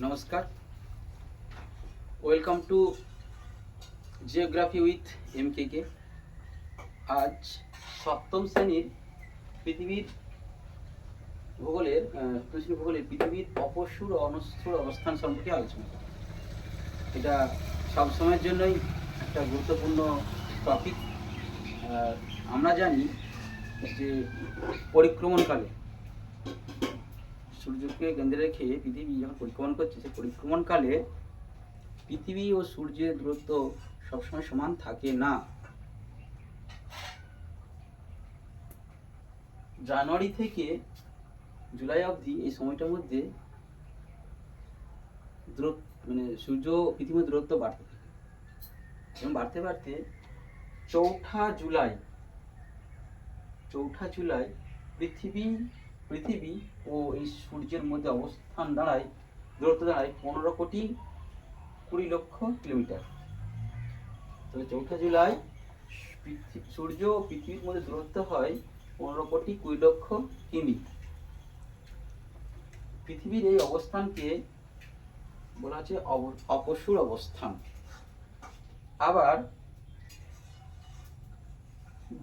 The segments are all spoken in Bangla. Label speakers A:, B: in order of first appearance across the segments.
A: নমস্কার। Welcome to geography with M K K আজ সপ্তম শ্রেণির পৃথিবীর ভূগোলের আহ, ভূগোলের পৃথিবীর অপসুর ও অনস্বর অবস্থান সম্পর্কে আলোচনা। এটা সবসময়ের জন্যই একটা গুরুত্বপূর্ণ টপিক আমরা জানি যে পরিক্রমণকালে সূর্যকে কেন্দ্রে রেখে পৃথিবী যখন পরিক্রমণ করছে সে পরিক্রমণকালে পৃথিবী ও সূর্যের দূরত্ব সবসময় সমান থাকে না। জানুয়ারি থেকে জুলাই অবধি এই সময়টার মধ্যে মানে সূর্য পৃথিবীর দূরত্ব বাড়তে থাকে। এবং বাড়তে বাড়তে চৌঠা জুলাই চৌঠা জুলাই পৃথিবী পৃথিবী ও এই সূর্যের মধ্যে অবস্থান দাঁড়ায়, দূরত্ব দাঁড়ায় পনেরো কোটি কুড়ি লক্ষ কিলোমিটার। তবে চৌঠা জুলাই সূর্য ও পৃথিবীর মধ্যে দূরত্ব হয় পনেরো কোটি কুড়ি লক্ষ কিমি। পৃথিবীর এই অবস্থানকে বলা হচ্ছে অপসুর অবস্থান। আবার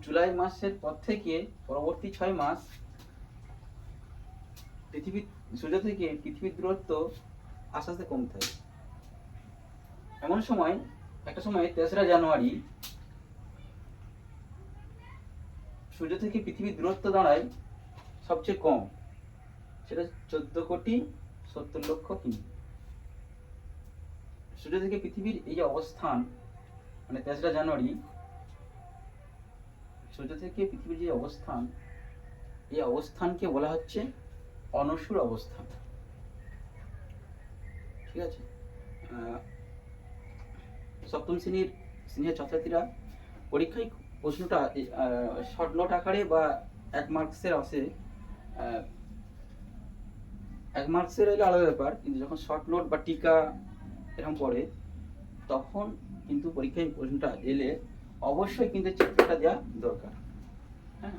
A: জুলাই মাসের পর থেকে পরবর্তী ছয় মাস পৃথিবী, সূর্য থেকে পৃথিবীর দূরত্ব আস্তে আস্তে কমতে থাকে। এমন সময়, একটা সময় তেসরা জানুয়ারি, সূর্য থেকে পৃথিবীর দূরত্ব দাঁড়ায় সবচেয়ে কম। সেটা চোদ্দ কোটি সত্তর লক্ষ কিমি। সূর্য থেকে পৃথিবীর এই যে অবস্থান মানে তেসরা জানুয়ারি, সূর্য থেকে পৃথিবীর যে অবস্থান, এই অবস্থানকে বলা হচ্ছে অনসুর অবস্থান। ঠিক আছে? সপ্তম শ্রেণির সিনিয়র ছাত্রছাত্রীরা পরীক্ষায় প্রশ্নটা শর্ট নোট আকারে বা এক মার্কসের আসে এক মার্কসের এলে আলাদা ব্যাপার, কিন্তু যখন শর্ট নোট বা টিকা এরকম পড়ে, তখন কিন্তু পরীক্ষায় প্রশ্নটা এলে অবশ্যই কিন্তু চিত্রটা দেওয়া দরকার। হ্যাঁ?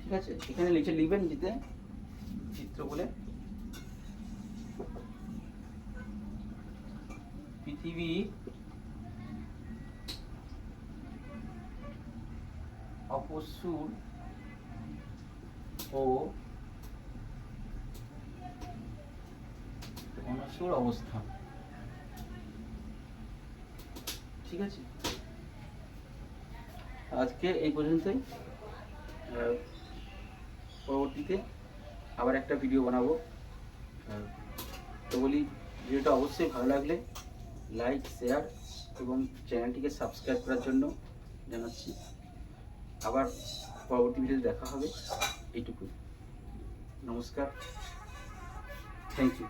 A: ঠিক আছে? এখানে লিখে লিখবেন জিতে চিত্র বলে পৃথিবী অপসুর ও অনসুর অবস্থান ঠিক আছে? আজকে এই পর্যন্তই। পরবর্তীতে আবার একটা ভিডিও বানাবো। আহ, তো বলি ভিডিওটা অবশ্যই ভালো লাগলে লাইক শেয়ার এবং চ্যানেলটিকে সাবস্ক্রাইব করার জন্য জানাচ্ছি। আবার পরবর্তী ভিডিওতে দেখা হবে। এইটুকু নমস্কার। Thank you